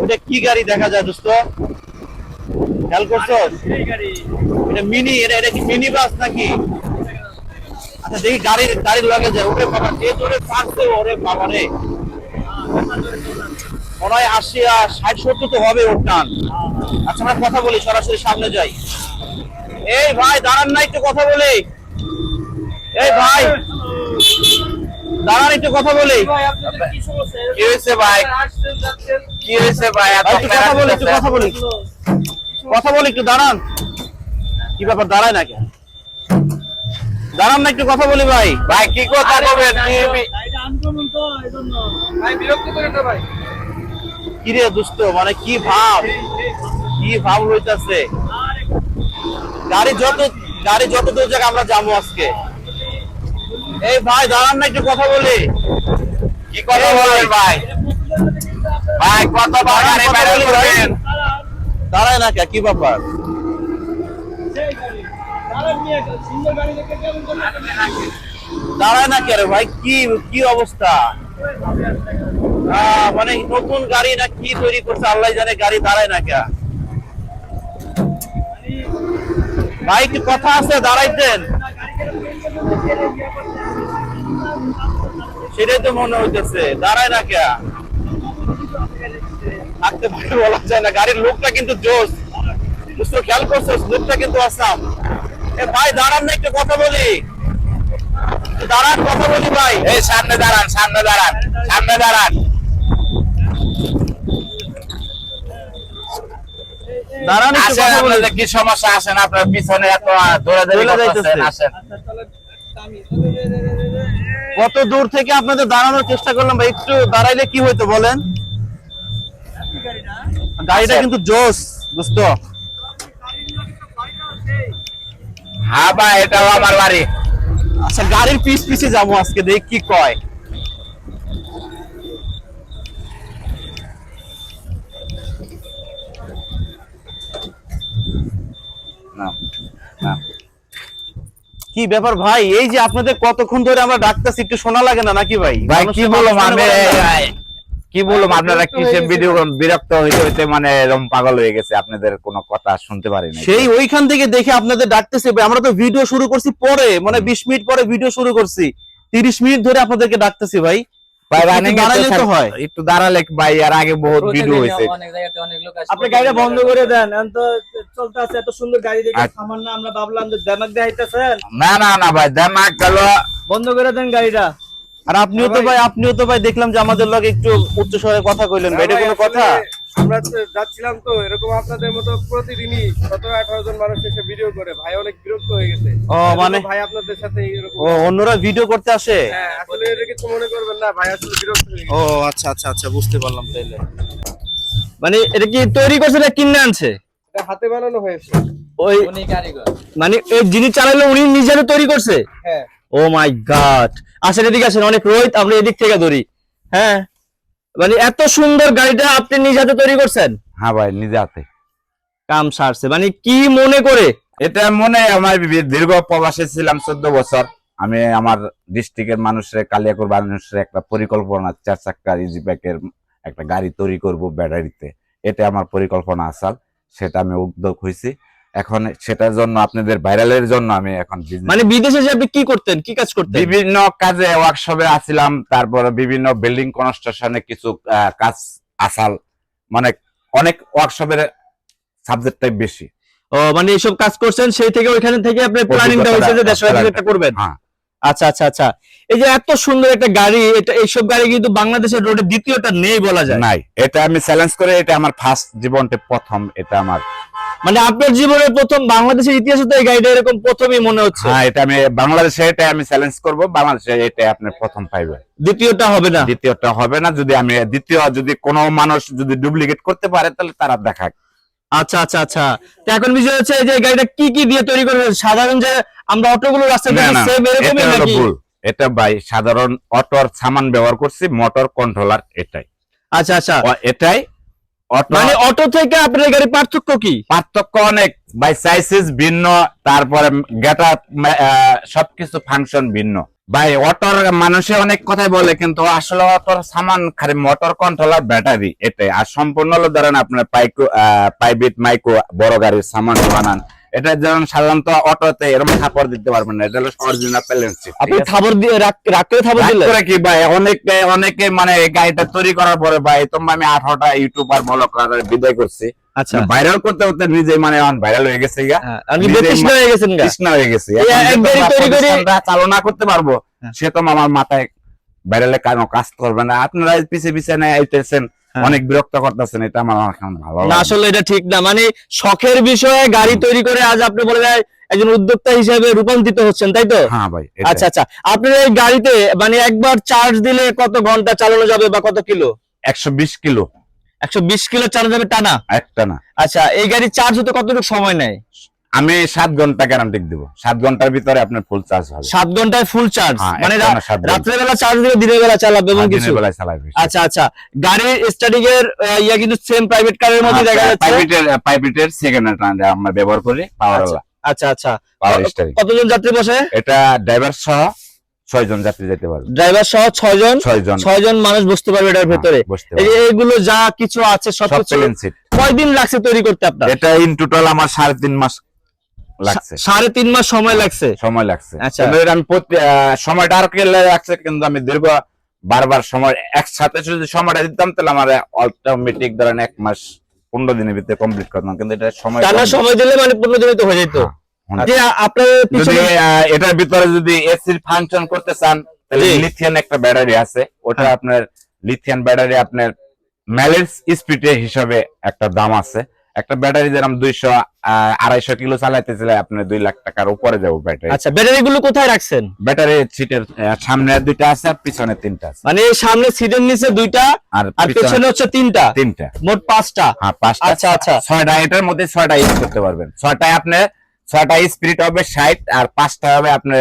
ওটা কি গাড়ি দেখা যায় দোস্ত? খেয়াল করছ? এটা মিনি, এটা এটা কি মিনি বাস নাকি? আচ্ছা দেখি গাড়ির গাড়ির লগে যায় ওরে বাবা যে জোরে পারছে, ওরে বাবা রে। মনে হয় আশি আর ষাট, সত্তর তো হবে ওর টান। আচ্ছা আমরা কথা বলি, সরাসরি সামনে যাই। এই ভাই, দাঁড়ান না, একটু কথা বলি। এই ভাই দাঁড়ান একটু কথা বলি। কি হয়েছে ভাই? কি হয়েছে ভাই? একটু কথা বলি একটু কথা বলি। কথা বলি একটু দাঁড়ান। কি ব্যাপার দাঁড়ায় না কেন দাঁড়ান না একটু কথা বলি ভাই। ভাই কি কথা বলবেন? কি রে দুষ্ট মানে কি ভাব? কি ভাব হইতাছে? গাড়ি যত গাড়ি যত দূর জায়গা আমরা যাব আজকে। এই ভাই দাঁড়ান না একটু কথা বলি। কি কথা বলবেন ভাই? ভাই কত বাইরে বলি করবেন দাঁড়ায় না কে ব্যাপার? দাঁড়ায় না কে রে ভাই কি কি অবস্থা? মানে নতুন গাড়ি না কি তৈরি করছে আল্লাহ জানে গাড়ি দাঁড়ায় না কে। ভাই কি কথা আছে দাঁড়াইতেন। সেটাই তো মনে হইতেছে। দাঁড়ায় না কে থাকতে পারে বলা যায় না। গাড়ির লোকটা কিন্তু জোস। বুঝতে খেয়াল করছ লোকটা কিন্তু আসাম এ ভাই দাঁড়ান না একটু কথা বলি। দাঁড়ান কথা বলি ভাই। এই সামনে দাঁড়ান সামনে দাঁড়ান সামনে দাঁড়ান। দাঁড়ান আসেন আপনাদের কি সমস্যা? আসেন আপনার পিছনে এত দৌড়া করতেছেন আসেন। কত দূর থেকে আপনাদের দাঁড়ানোর চেষ্টা করলাম ভাই একটু দাঁড়াইলে কি হইতো বলেন গাড়িটা। কিন্তু জোস বুঝতো হ্যাঁ ভাই এটাও আমার বাড়ি আচ্ছা গাড়ির পিস পিছে যাব আজকে দেখ কি কয় না। কি ব্যাপার ভাই? এই যে আপনাদের কতক্ষণ ধরে আমরা ডাকতেছি একটু শোনা লাগে না নাকি ভাই? ভাই কি বললাম মানে আমি কি বললাম আপনারা? কিসের ভিডিও বিরক্ত হইতে হইতে মানে এরকম পাগল হয়ে গেছে আপনাদের কোনো কথা শুনতে পারি না সেই ওইখান থেকে দেখে আপনাদের ডাকতেছে ভাই, আমরা তো ভিডিও শুরু করছি পরে মানে বিশ মিনিট পরে ভিডিও শুরু করছি। তিরিশ মিনিট ধরে আপনাদেরকে ডাকতেছি ভাই। ভাই তো হয়। একটু দাঁড়ালে আর আগে বহুত ভিডিও আপনি গাড়িটা বন্ধ করে দেন তো চলতে আছে এত সুন্দর গাড়ি দেখে। সামান্য আমরা ভাবলাম যে দেমাক দেখাইতেছেন না না না ভাই দেমাক গেল। বন্ধ করে দেন গাড়িটা। আর আপনিও তো ভাই আপনিও তো ভাই দেখলাম যে আমাদের লোক একটু উচ্চ স্বরে কথা কইলেন ভাই এটা কোনো কথা? আমরা যাচ্ছিলাম তো এরকম আপনাদের মতো প্রতিদিনই সতেরো আঠারো জন মানুষ এসে ভিডিও করে। ভাই অনেক বিরক্ত হয়ে গেছে। ও মানে? ভাই আপনাদের সাথে এরকম ও অন্যরা ভিডিও করতে আসে? হ্যাঁ আসলে এটা কিছু মনে করবেন না ভাই আসলে বিরক্ত হয়ে গেছে। ও আচ্ছা আচ্ছা আচ্ছা বুঝতে পারলাম তাইলে। মানে এটা কি তৈরি করছে না কিনে আনছে? এটা হাতে বানানো হয়েছে। ওই উনি কারিগর। মানে এই যিনি চালাইলো উনি নিজেরও তৈরি করছে? হ্যাঁ। Oh my god. আসেন এদিকে আসেন অনেক রোহিত আপনি এদিক থেকে ধরি। হ্যাঁ? মানে এত সুন্দর গাড়িটা আপনি নিজ হাতে তৈরি করছেন? হ্যাঁ ভাই নিজে হাতে। কাম সারছে। মানে কি মনে করে? এটা মনে আমার দীর্ঘ প্রবাসে ছিলাম চোদ্দ বছর। আমি আমার ডিস্ট্রিক্টের মানুষের কালিয়াকুর মানুষের একটা পরিকল্পনা চার চাক্কার ইজি ব্যাকের একটা গাড়ি তৈরি করব ব্যাটারিতে। এটা আমার পরিকল্পনা আসার সেটা আমি উদ্যোগ হয়েছি এখন সেটার জন্য আপনাদের ভাইরালের জন্য আমি এখন মানে বিদেশে যে আপনি কি করতেন? কি কাজ করতেন? বিভিন্ন কাজে ওয়ার্কশপে আছিলাম তারপরে বিভিন্ন বিল্ডিং কনস্ট্রাকশনে কিছু কাজ আসাল। মানে অনেক ওয়ার্কশপের সাবজেক্টটাই বেশি। ও মানে এইসব কাজ করছেন সেই থেকে ওইখানে থেকে আপনি প্ল্যানিংটা হয়েছে যে দেশের বাড়িতে একটা করবেন। হ্যাঁ। আচ্ছা আচ্ছা আচ্ছা। এই যে এত সুন্দর একটা গাড়ি এটা এইসব গাড়ি কিন্তু বাংলাদেশের রোডে দ্বিতীয়টা নেই বলা যায়। নাই। এটা আমি চ্যালেঞ্জ করে এটা আমার ফার্স্ট জীবনতে প্রথম এটা আমার মানে আপনার জীবনের প্রথম বাংলাদেশের ইতিহাসে তো এই গাড়িটা এরকম প্রথমই মনে হচ্ছে। হ্যাঁ এটা আমি বাংলাদেশে এটা আমি চ্যালেঞ্জ করব বাংলাদেশে এটা আপনি প্রথম পাইবে। দ্বিতীয়টা হবে না? দ্বিতীয়টা হবে না যদি আমি দ্বিতীয় যদি কোনো মানুষ যদি ডুপ্লিকেট করতে পারে তাহলে তারা দেখাক আচ্ছা আচ্ছা আচ্ছা। তো এখন বিষয় হচ্ছে এই যে গাড়িটা কি কি দিয়ে তৈরি করবেন? সাধারণ যে আমরা অটোগুলো রাস্তায় না, সেম এরকমই নাকি? ভুল। এটা ভাই সাধারণ অটোর সামান ব্যবহার করছি মোটর কন্ট্রোলার এটাই। আচ্ছা আচ্ছা। এটাই মানে অটো থেকে আপনার গাড়ির পার্থক্য কি? পার্থক্য অনেক। বাই সাইজেস ভিন্ন তারপরে গেটা সবকিছু ফাংশন ভিন্ন। ভাই অটোর মানুষে অনেক কথাই বলে কিন্তু আসলে অটোর সামান খালি মোটর কন্ট্রোলার ব্যাটারি এটাই। আর সম্পূর্ণ হলো ধরেন আপনার পাইকো প্রাইভেট মাইকো বড় গাড়ির সামান বানান। এটা যেমন সাধারণত অটোতে এরকম খাপড় দিতে পারবেন না এটা হলো অরিজিনাল প্যালেন্স আপনি থাবর দিয়ে রাখ- রাখ করে থাবর দিলেন করে কি ভাই? অনেকে অনেকে মানে গাড়িটা তৈরি করার পরে ভাই তোমরা আমি আঠারোটা ইউটিউবার ব্লগ বিদায় করছি। আচ্ছা। ভাইরাল করতে করতে নিজে মানে ভাইরাল হয়ে গেছে গা হ্যাঁ, নিজেই বেতৃষ্ণ হয়ে গেছেন গা তৃষ্ণা হয়ে গেছে। চালনা করতে পারব হ্যাঁ। সে তো আমার মাথায় ভাইরালে কারণ কাজ করবে না। আপনারা পিছে পিছে নিয়ে আইতেছেন। অনেক বিরক্ত করতেছেন এটা আমার এখন ভালো না আসলে এটা ঠিক না। মানে শখের বিষয়ে গাড়ি তৈরি করে আজ আপনি বলে দেয় একজন উদ্যোক্তা হিসেবে রূপান্তরিত হচ্ছেন তাই তো? হ্যাঁ ভাই আচ্ছা আচ্ছা। আপনার এই গাড়িতে মানে একবার চার্জ দিলে কত ঘণ্টা চালানো যাবে বা কত কিলো? একশো বিশ কিলো। একশো বিশ কিলো চালানো যাবে টানা? এক টানা। আচ্ছা এই গাড়ি চার্জ হতে কতটুকু সময় নেয়? আমি সাত ঘণ্টা গ্যারান্টি দিব। সাত ঘণ্টার ভিতরে আপনার ফুল চার্জ হবে। সাত ঘন্টায় ফুল চার্জ হ্যাঁ, মানে। রাত্রে বেলা চার্জ দিলে দিনের বেলা চালাবে এবং কিছু? বেলায় চালাবে আচ্ছা আচ্ছা। গাড়ির স্টার্টিং এর ইয়া কিন্তু সেম প্রাইভেট কারের মধ্যে দেখা যাচ্ছে। প্রাইভেটের প্রাইভেটের সেকেন্ড হ্যান্ড আমরা ব্যবহার করি পাওয়ার আচ্ছা আচ্ছা পাওয়ার স্টারিং কতজন যাত্রী বসে? এটা ড্রাইভার সহ ছয় জন যাত্রী যেতে পারবে। ড্রাইভার সহ ছয় জন? ছয় জন। ছয় মানুষ বসতে পারবে এটার ভেতরে। হ্যাঁ, বসতে এই পারবে। যে কিছু আছে সব প্লেন সিট কয়দিন লাগছে তৈরি করতে আপনার? এটা ইন টোটাল আমার সাড়ে তিন মাস লাগছে সাড়ে তিন মাস সময় লাগছে সময় লাগছে আচ্ছা। আমি সময়টা আর লাগছে কিন্তু আমি দীর্ঘ বারবার সময় একসাথে যদি সময়টা দিতাম তাহলে আমার অটোমেটিক ধরেন এক মাস পনেরো দিনের ভিতরে কমপ্লিট করতাম কিন্তু এটা সময় টানা সময় দিলে মানে পনেরো দিনে তো হয়ে যেত হ্যাঁ। যে আপনার যদি এটার ভিতরে যদি এসির ফাংশন করতে চান তাহলে জি। লিথিয়াম একটা ব্যাটারি আছে ওটা হ্যাঁ। আপনার লিথিয়াম ব্যাটারি আপনার ম্যালেজ স্পিডে হিসাবে একটা দাম আছে একটা ব্যাটারি যেরকম দুইশো আড়াইশো কিলো চালাইতেছিলে আপনার দুই লাখ টাকার উপরে যাব ব্যাটারি আচ্ছা ব্যাটারি গুলো কোথায় রাখছেন? ব্যাটারি সিটের সামনে দুইটা আছে আর পিছনে তিনটা আছে। মানে সামনে সিটের নিচে দুইটা আর পিছনে হচ্ছে তিনটা? তিনটা। মোট পাঁচটা? হ্যাঁ পাঁচটা। আচ্ছা, আচ্ছা। ছয়টা এটার মধ্যে ছয়টা ইউজ করতে পারবেন। ছয়টায় আপনার ছয়টা স্পিরিট হবে ষাট আর পাঁচটা হবে আপনার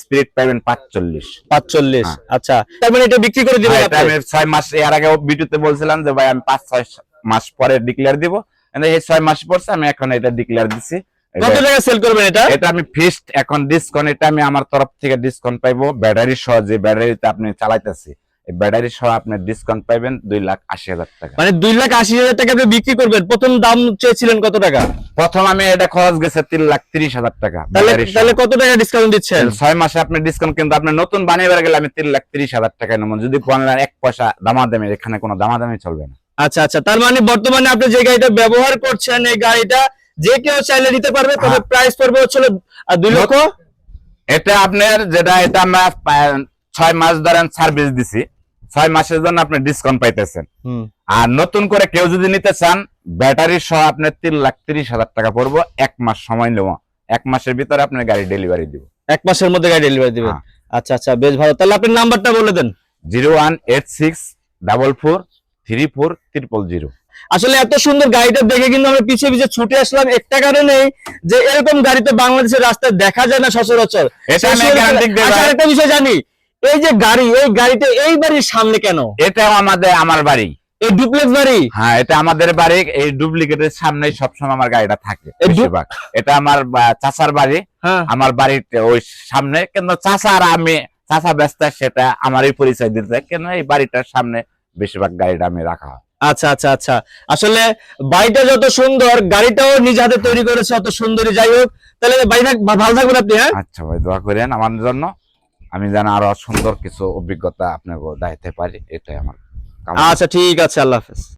স্পিরিট পাবেন পাঁচচল্লিশ। পাঁচচল্লিশ হ্যাঁ। আচ্ছা। তার মানে এটা বিক্রি করে দিবেন আপনি? ছয় মাস এর আগে ভিডিওতে বলছিলাম যে ভাই আমি পাঁচ ছয় মাস পরে ডিক্লেয়ার দিব। এই ছয় মাস পড়ছে আমি এখন এটা ডিক্লেয়ার দিছি। কত টাকা সেল করবেন এটা? এটা আমি ফিক্সড এখন ডিসকাউন্ট এটা আমি আমার তরফ থেকে ডিসকাউন্ট পাইবো। ব্যাটারি সহ যে ব্যাটারিতে আপনি চালাইতেছি ব্যাটারি সহ আপনি ডিসকাউন্ট পাইবেন দুই লাখ আশি হাজার টাকা। মানে দুই লাখ আশি হাজার টাকা আপনি বিক্রি করবেন। প্রথম দাম চেয়েছিলেন কত টাকা? প্রথম আমি এটা খরচ গেছে তিন লাখ তিরিশ হাজার টাকা তাহলে কত টাকা ডিসকাউন্ট দিচ্ছেন? ছয় মাসে আপনি ডিসকাউন্ট কিন্তু আপনি নতুন বানিয়ে বেড়ে গেলে আমি তিন লাখ তিরিশ হাজার টাকা নেব। যদি এক পয়সা দামাদামি এখানে কোনো দামাদামি চলবে না। আচ্ছা আচ্ছা। তার মানে বর্তমানে আপনি যে গাড়িটা ব্যবহার করছেন এই গাড়িটা যে কেউ চাইলে নিতে পারবে তবে হ্যাঁ। প্রাইস পড়বে হচ্ছে হলো, আহ, দুই লক্ষ। এটা আপনার যেটা এটা আমরা ছয় মাস ধরেন সার্ভিস দিছি। ছয় মাসের জন্য আপনি ডিসকাউন্ট পাইতেছেন। আর নতুন করে কেউ যদি নিতে চান ব্যাটারি সহ আপনার তিন লাখ তিরিশ হাজার টাকা পড়ব। এক মাস সময় নেব এক মাসের ভিতরে আপনার গাড়ি ডেলিভারি দিব। এক মাসের মধ্যে গাড়ি ডেলিভারি দিবেন হ্যাঁ। আচ্ছা আচ্ছা বেশ ভালো। তাহলে আপনি নাম্বারটা বলে দেন। Zero one eight six double four three four triple zero আসলে এত সুন্দর গাড়িটা দেখে কিন্তু আমরা পিছিয়ে পিছিয়ে ছুটে আসলাম। একটা কারণে যে এরকম গাড়ি তো বাংলাদেশের রাস্তায় দেখা যায় না সচরাচর। দেব আচ্ছা, বিষয় জানি। এই যে গাড়ি এই গাড়িটা এই বাড়ির সামনে কেন? এটাও আমাদের আমার বাড়ি। এই ডুপ্লেক্স বাড়ি? হ্যাঁ এটা আমাদের বাড়ি। এই ডুপ্লিকেটের সামনে সবসময় আমার গাড়িটা থাকে বেশিরভাগ। এটা আমার চাচার বাড়ি। হ্যাঁ। আমার বাড়ির ওই সামনে। চাচা আর আমি চাচা ব্যস্ত সেটা আমারই পরিচয় দিতে কেন এই বাড়িটার সামনে বেশিরভাগ গাড়িটা আমি রাখা হয়। আচ্ছা আচ্ছা আচ্ছা। আসলে বাড়িটা যত সুন্দর গাড়িটাও নিজ হাতে তৈরি করেছে অত সুন্দরী। যাই হোক তাহলে বাড়িটা ভালো থাকবেন আপনি হ্যাঁ? আচ্ছা ভাই দোয়া করেন আমার জন্য। আমি যেন আরও সুন্দর কিছু অভিজ্ঞতা আপনাকে দেখাতে পারি এটাই আমার আচ্ছা ঠিক আছে আল্লাহ হাফেজ।